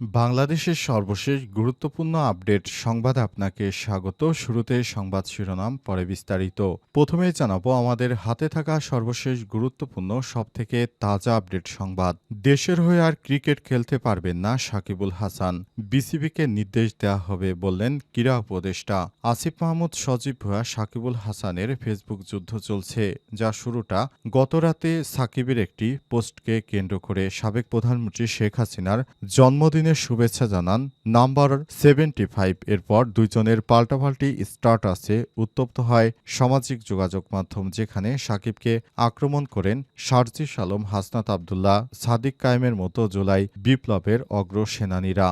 বাংলাদেশের সর্বশেষ গুরুত্বপূর্ণ আপডেট সংবাদ আপনাকে স্বাগত। শুরুতে সংবাদ শিরোনাম, পরে বিস্তারিত। প্রথমে জানাব, আমাদের হাতে থাকা সর্বশেষ গুরুত্বপূর্ণ, সবথেকে তাজা আপডেট সংবাদ। দেশের হয়ে আর ক্রিকেট খেলতে পারবেন না সাকিবুল হাসান। বিসিবিকে নির্দেশ দেওয়া হবে বললেন ক্রীড়া উপদেষ্টা। আসিফ মাহমুদ সজীব ভুয়া সাকিবুল হাসানের ফেসবুক যুদ্ধ চলছে, যা শুরুটা গতরাতে সাকিবের একটি পোস্টকে কেন্দ্র করে সাবেক প্রধানমন্ত্রী শেখ হাসিনার জন্মদিনের শুভেচ্ছা জানান, নাম্বার সেভেন্টি ফাইভ এরপর দুইজনের পাল্টাপাল্টি স্টার্ট আছে, উত্তপ্ত হয় সামাজিক যোগাযোগ মাধ্যম যেখানে সাকিবকে আক্রমণ করেন শারজিস সালম হাসনাত আবদুল্লাহ, সাদিক কায়েমের মতো জুলাই বিপ্লবের অগ্র সেনানীরা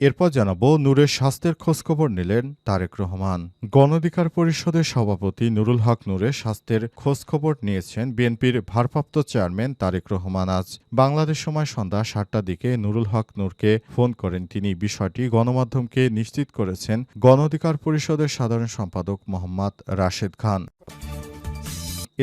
এরপর জানাব, নূরের স্বাস্থ্যের খোঁজখবর নিলেন তারেক রহমান। গণঅধিকার পরিষদের সভাপতি নুরুল হক নূরের স্বাস্থ্যের খোঁজখবর নিয়েছেন বিএনপির ভারপ্রাপ্ত চেয়ারম্যান তারেক রহমান আজ। বাংলাদেশ সময় সন্ধ্যা সাতটার দিকে নুরুল হক নূরকে ফোন করেন। তিনি বিষয়টি গণমাধ্যমকে নিশ্চিত করেছেন। গণঅধিকার পরিষদের সাধারণ সম্পাদক মোহাম্মদ রাশেদ খান।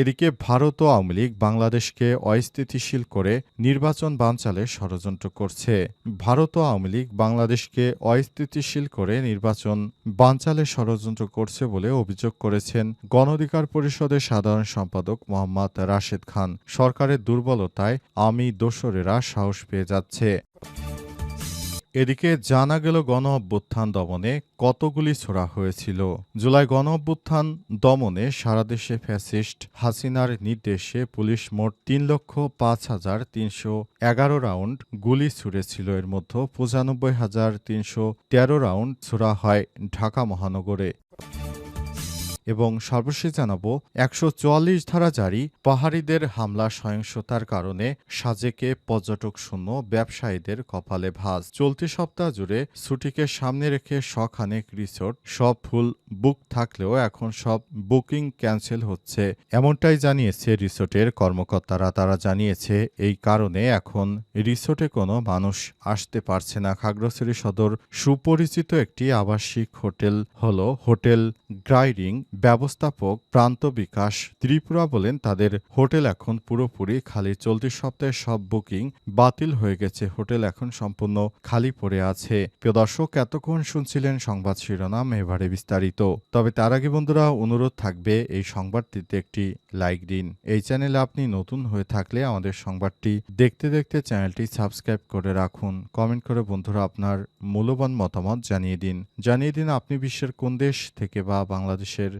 এদিকে ভারত ও আওয়ামী লীগ বাংলাদেশকে অস্থিতিশীল করে নির্বাচন বানচালে ষড়যন্ত্র করছে। ভারত ও আওয়ামী লীগ বাংলাদেশকে অস্থিতিশীল করে নির্বাচন বানচালে ষড়যন্ত্র করছে বলে অভিযোগ করেছেন গণঅধিকার পরিষদের সাধারণ সম্পাদক মোহাম্মদ রাশেদ খান। সরকারের দুর্বলতায় আমি দোসরেরা সাহস পেয়ে যাচ্ছে। এদিকে জানা গেল গণ অভ্যুত্থান দমনে কতগুলি ছোড়া হয়েছিল। জুলাই গণ অভ্যুত্থান দমনে সারা দেশে ফ্যাসিস্ট হাসিনার নির্দেশে পুলিশ মোট তিন লক্ষ পাঁচ হাজার তিনশো এগারো রাউন্ড গুলি ছুড়েছিল। এর মধ্যে পঁচানব্বই হাজার তিনশো তেরো রাউন্ড ছোড়া হয় ঢাকা মহানগরে। এবং সর্বশেষ জানাব, একশো চুয়াল্লিশ ধারা জারি পাহাড়িদের হামলা সহিংসতার কারণে সাজেকে পর্যটক শূন্য, ব্যবসায়ীদের কপালে ভাঁজ। চলতি সপ্তাহ জুড়ে ছুটিকে সামনে রেখে শখানেক রিসোর্ট, সব ফুল বুক থাকলেও এখন সব বুকিং ক্যান্সেল হচ্ছে। এমনটাই জানিয়েছে রিসোর্টের কর্মকর্তারা। তারা জানিয়েছে, এই কারণে এখন রিসোর্টে কোনো মানুষ আসতে পারছে না। খাগড়াছড়ি সদর সুপরিচিত একটি আবাসিক হোটেল হল হোটেল গ্রাইডিং ব্যবস্থাপক প্রান্ত বিকাশ ত্রিপুরা বলেন, তাদের হোটেল এখন পুরোপুরি খালি। চলতি সপ্তাহে সব বুকিং বাতিল হয়ে গেছে। হোটেল এখন সম্পূর্ণ খালি পড়ে আছে। প্রিয় দর্শক, এতক্ষণ শুনছিলেন সংবাদ শিরোনাম, এবারে বিস্তারিত। তবে তার আগে বন্ধুরা, অনুরোধ থাকবে, এই সংবাদটিতে একটি লাইক দিন। এই চ্যানেলে আপনি নতুন হয়ে থাকলে আমাদের সংবাদটি দেখতে দেখতে চ্যানেলটি সাবস্ক্রাইব করে রাখুন। কমেন্ট করে বন্ধুরা আপনার মূল্যবান মতামত জানিয়ে দিন। জানিয়ে দিন আপনি বিশ্বের কোন দেশ থেকে বা বাংলাদেশের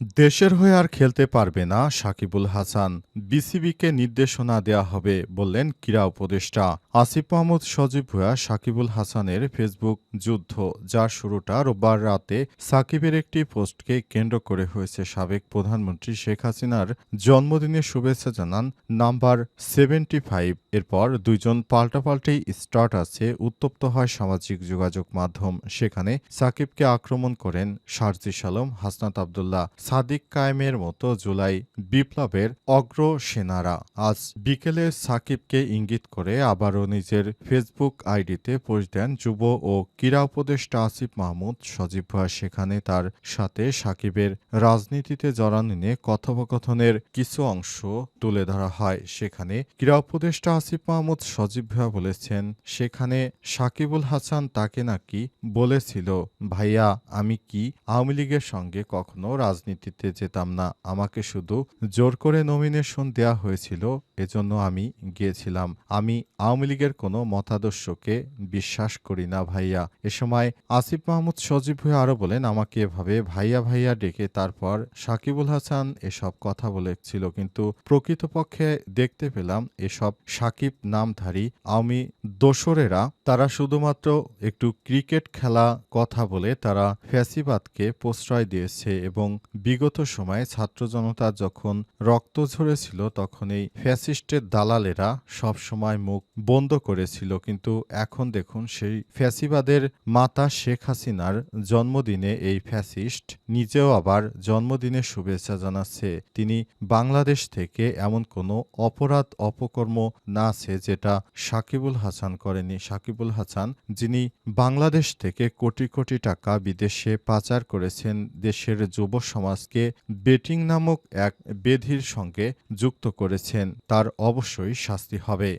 দেশের হয়ে আর খেলতে পারবে না সাকিবুল হাসান। বিসিবিকে নির্দেশনা দেয়া হবে বললেন ক্রীড়া উপদেষ্টা। আসিফ মাহমুদ সজীব ভুয়া সাকিবুল হাসানের ফেসবুক যুদ্ধ, যার শুরুটা রোববার রাতে সাকিবের একটি পোস্টকে কেন্দ্র করে হয়েছে সাবেক প্রধানমন্ত্রী শেখ হাসিনার জন্মদিনের শুভেচ্ছা জানান নাম্বার সেভেন্টি ফাইভ। এরপর দুইজন পাল্টাপাল্টি স্টার্ট আছে, উত্তপ্ত হয় সামাজিক যোগাযোগ মাধ্যম। সেখানে সাকিবকে আক্রমণ করেন শারজিস সালম হাসনাত আবদুল্লাহ। সাদিক কায়েমের মতো জুলাই বিপ্লবের অগ্র সেনারা আজ বিকেলে সাকিবকে ইঙ্গিত করে আবারও নিজের ফেসবুক আইডিতে পোস্ট দেন যুব ও ক্রীড়া উপদেষ্টা আসিফ মাহমুদ। সজীব ভুয়া সেখানে তার সাথে সাকিবের রাজনীতিতে জড়ানো নিয়ে কথোপকথনের কিছু অংশ তুলে ধরা হয়। সেখানে ক্রীড়া উপদেষ্টা আসিফ মাহমুদ সজীব ভুয়া বলেছেন, সেখানে সাকিবুল হাসান তাকে নাকি বলেছিল, ভাইয়া, আমি কি আওয়ামী লীগের সঙ্গে কখনো রাজনীতিতে যেতাম না। আমাকে শুধু জোর করে নমিনেশন দেয়া হয়েছিল। এজন্য আমি গিয়েছিলাম। আমি আওয়ামী লীগের কোনো মতাদর্শকে বিশ্বাস করি না ভাইয়া। এ সময় আসিফ মাহমুদ সজীব হয়ে আরও বলেন, আমাকে এভাবে ভাইয়া ভাইয়া ডেকে তারপর সাকিবুল হাসান এসব কথা বলেছিল, কিন্তু প্রকৃতপক্ষে দেখতে পেলাম এসব সাকিব নামধারী আওয়ামী দোসরেরা, তারা শুধুমাত্র একটু ক্রিকেট খেলা কথা বলে তারা ফ্যাসিবাদকে প্রশ্রয় দিয়েছে এবং বিগত সময়ে ছাত্র জনতা যখন রক্ত ঝরেছিল তখন এই ফ্যাসি ফ্যাসিস্টের দালালেরা সবসময় মুখ বন্ধ করেছিল, কিন্তু এখন দেখুন সেই ফ্যাসিবাদের মাতা শেখ হাসিনার জন্মদিনে এই ফ্যাসিস্ট নিজেও আবার জন্মদিনের শুভেচ্ছা জানাচ্ছে। তিনি বাংলাদেশ থেকে এমন কোনো অপরাধ অপকর্ম না আছে যেটা সাকিবুল হাসান করেনি। সাকিবুল হাসান, যিনি বাংলাদেশ থেকে কোটি কোটি টাকা বিদেশে পাচার করেছেন, দেশের যুব সমাজকে বেটিং নামক এক বেধির সঙ্গে যুক্ত করেছেন। তার অবশ্যই শাস্তি হবে।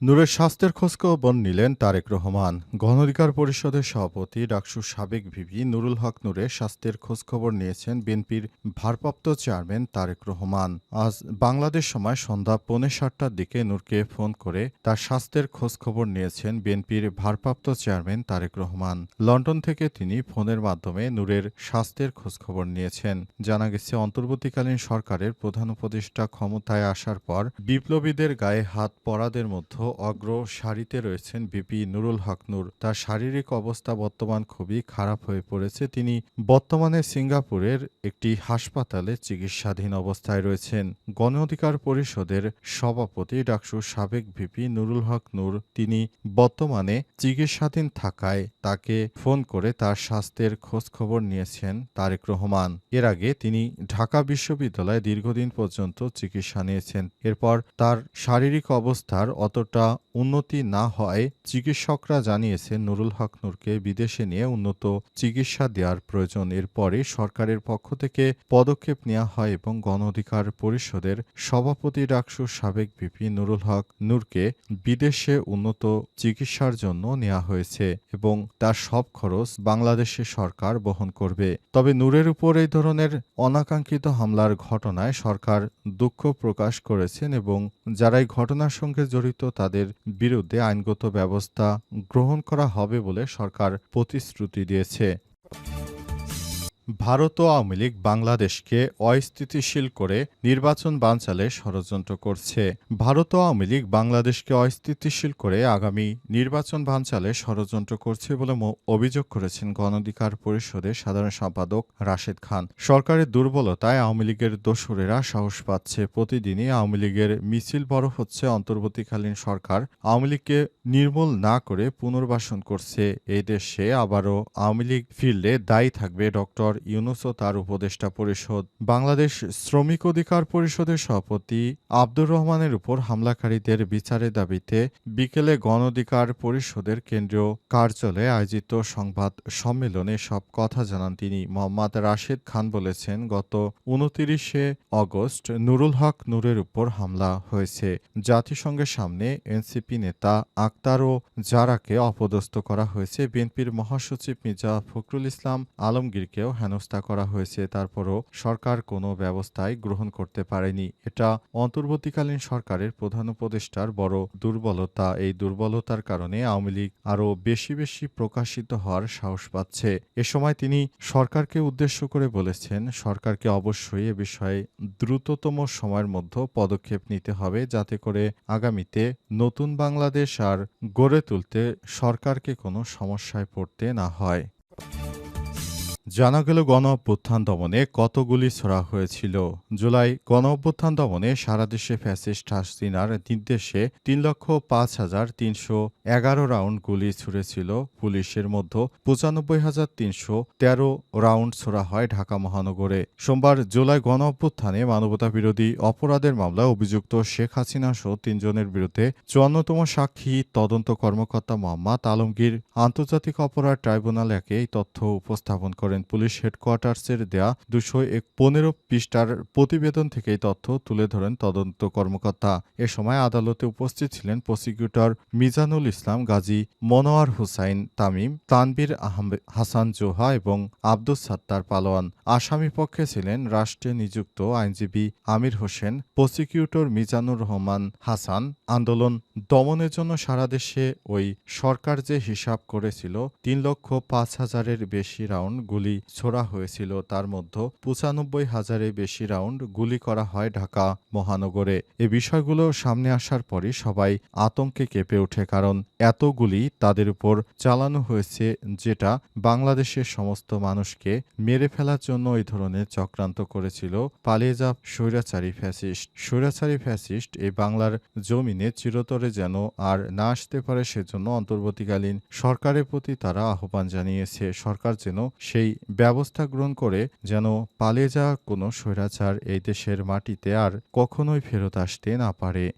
নূরের স্বাস্থ্যের খোঁজখবর নিলেন তারেক রহমান। গণ অধিকার পরিষদের সভাপতি ডাকসু সাবেক ভিভি নুরুল হক নূরের স্বাস্থ্যের খোঁজখবর নিয়েছেন বিএনপির ভারপ্রাপ্ত চেয়ারম্যান তারেক রহমান। আজ বাংলাদেশ সময় সন্ধ্যা পৌনে সাতটার দিকে নূরকে ফোন করে তার স্বাস্থ্যের খোঁজখবর নিয়েছেন বিএনপির ভারপ্রাপ্ত চেয়ারম্যান তারেক রহমান। লন্ডন থেকে তিনি ফোনের মাধ্যমে নূরের স্বাস্থ্যের খোঁজখবর নিয়েছেন। জানা গেছে, অন্তর্বর্তীকালীন সরকারের প্রধান উপদেষ্টা ক্ষমতায় আসার পর বিপ্লবীদের গায়ে হাত পরাদের মধ্যে অগ্র সারিতে রয়েছেন বিপি নুরুল হক নূর। তার শারীরিক অবস্থা বর্তমান খুবই খারাপ হয়ে পড়েছে। তিনি বর্তমানে সিঙ্গাপুরের একটি হাসপাতালে চিকিৎসাধীন অবস্থায় রয়েছেন। গণ অধিকার পরিষদের সভাপতি ডাকসু সাবেক ভিপি নুরুল হক নূর তিনি বর্তমানে চিকিৎসাধীন থাকায় তাকে ফোন করে তার স্বাস্থ্যের খোঁজ খবর নিয়েছেন তারেক রহমান। এর আগে তিনি ঢাকা বিশ্ববিদ্যালয়ে দীর্ঘদিন পর্যন্ত চিকিৎসা নিয়েছেন। এরপর তার শারীরিক অবস্থার অতটা একটা উন্নতি না হয়, চিকিৎসকরা জানিয়েছেন নুরুল হক নূরকে বিদেশে নিয়ে উন্নত চিকিৎসা দেওয়ার প্রয়োজন। এরপরে সরকারের পক্ষ থেকে পদক্ষেপ নেওয়া হয় এবং গণ অধিকার পরিষদের সভাপতি ডাকসু সাবেক ভিপি নুরুল হক নূরকে বিদেশে উন্নত চিকিৎসার জন্য নেওয়া হয়েছে এবং তার সব খরচ বাংলাদেশের সরকার বহন করবে। তবে নূরের উপর এই ধরনের অনাকাঙ্ক্ষিত হামলার ঘটনায় সরকার দুঃখ প্রকাশ করেছেন এবং যারা এই ঘটনার সঙ্গে জড়িত তাদের বিরুদ্ধে আইনগত ব্যবস্থা গ্রহণ করা হবে বলে সরকার প্রতিশ্রুতি দিয়েছে। ভারত ও আওয়ামী লীগ বাংলাদেশকে অস্থিতিশীল করে নির্বাচন বানচালে ষড়যন্ত্র করছে। ভারত ও আওয়ামী লীগ বাংলাদেশকে অস্থিতিশীল করে আগামী নির্বাচন বানচালে ষড়যন্ত্র করছে বলে অভিযোগ করেছেন গণ অধিকার পরিষদের সাধারণ সম্পাদক রাশেদ খান। সরকারের দুর্বলতায় আওয়ামী লীগের দোসরেরা সাহস পাচ্ছে। প্রতিদিনই আওয়ামী লীগের মিছিল বড় হচ্ছে। অন্তর্বর্তীকালীন সরকার আওয়ামী লীগকে নির্মূল না করে পুনর্বাসন করছে। এই দেশে আবারও আওয়ামী লীগ ফিরলে দায়ী থাকবে ডক্টর ইউনুস ও তার উপদেষ্টা পরিষদ। বাংলাদেশ শ্রমিক অধিকার পরিষদের সভাপতি আব্দুর রহমানের উপর হামলাকারীদের বিচারের দাবিতে বিকেলে গণ অধিকার পরিষদের কেন্দ্রীয় কার্যালয়ে আয়োজিত সংবাদ সম্মেলনে সব কথা জানান তিনি। মোহাম্মদ রাশেদ খান বলেছেন, গত উনতিরিশে অগস্ট নুরুল হক নূরের উপর হামলা হয়েছে। জাতিসংঘের সামনে এনসিপি নেতা আক্তার ও জারাকে অপদস্থ করা হয়েছে। বিএনপির মহাসচিব মির্জা ফখরুল ইসলাম আলমগীরকেও হেনস্থা করা হয়েছে, তারপরও সরকার কোনো ব্যবস্থায় গ্রহণ করতে পারেনি। এটা অন্তর্বর্তীকালীন সরকারের প্রধান উপদেষ্টার বড় দুর্বলতা। এই দুর্বলতার কারণে আওয়ামী লীগ আরও বেশি বেশি প্রকাশিত হওয়ার সাহস পাচ্ছে। এ সময় তিনি সরকারকে উদ্দেশ্য করে বলেছেন, সরকারকে অবশ্যই এ বিষয়ে দ্রুততম সময়ের মধ্যে পদক্ষেপ নিতে হবে যাতে করে আগামীতে নতুন বাংলাদেশ আর গড়ে তুলতে সরকারকে কোনো সমস্যায় পড়তে না হয়। জানা গেল গণ অভ্যুত্থান দমনে কত গুলি ছোড়া হয়েছিল। জুলাই গণ অভ্যুত্থান দমনে সারা দেশে ফ্যাসিস্ট হাসিনার নির্দেশে তিন লক্ষ পাঁচ হাজার তিনশো এগারো রাউন্ড গুলি ছুড়েছিল। পুলিশের মধ্যে পঁচানব্বই হাজার তিনশো তেরো রাউন্ড ছোড়া হয় ঢাকা মহানগরে। সোমবার জুলাই গণ অভ্যুত্থানে মানবতা বিরোধী অপরাধের মামলায় অভিযুক্ত শেখ হাসিনা সহ তিনজনের বিরুদ্ধে চুয়ান্নতম সাক্ষী তদন্ত কর্মকর্তা মোহাম্মদ আলমগীর আন্তর্জাতিক অপরাধ ট্রাইব্যুনাল একে এই তথ্য উপস্থাপন করেন পুলিশ হেডকোয়ার্টার্সের দেয়া দুশো এক পনেরো পৃষ্ঠার প্রতিবেদন থেকে তথ্য তুলে ধরেন তদন্ত কর্মকর্তা। এ সময় আদালতে উপস্থিত ছিলেন প্রসিকিউটর মিজানুল ইসলাম গাজী, মনোয়ার হুসাইন তামিম তানবীর হাসান জোহা এবং আব্দুস সাত্তার পালোয়ান। আসামি পক্ষে ছিলেন রাষ্ট্রে নিযুক্ত আইনজীবী আমির হোসেন, প্রসিকিউটর মিজানুর রহমান হাসান। আন্দোলন দমনের জন্য সারা দেশে ওই সরকার যে হিসাব করেছিল, তিন লক্ষ পাঁচ হাজারের বেশি রাউন্ড গুলি গুলি ছোড়া হয়েছিল, তার মধ্যে পঁচানব্বই হাজারে বেশি রাউন্ড গুলি করা হয় ঢাকা মহানগরে। এ বিষয়গুলো সামনে আসার পরই সবাই আতঙ্কে কেঁপে ওঠে, কারণ এত গুলি তাদের উপর চালানো হয়েছে যেটা বাংলাদেশের সমস্ত মানুষকে মেরে ফেলার জন্য এই ধরনের চক্রান্ত করেছিল পালিয়ে যা স্বৈরাচারী ফ্যাসিস্ট। স্বৈরাচারী ফ্যাসিস্ট এই বাংলার জমিনে চিরতরে যেন আর না আসতে পারে, সেজন্য অন্তর্বর্তীকালীন সরকারের প্রতি তারা আহ্বান জানিয়েছে। সরকার যেন সেই ব্যবস্থা গ্রহণ করে যেন পালিয়ে যাওয়া কোনো স্বৈরাচার এই দেশের মাটিতে আর কখনোই ফেরত আসতে না পারে।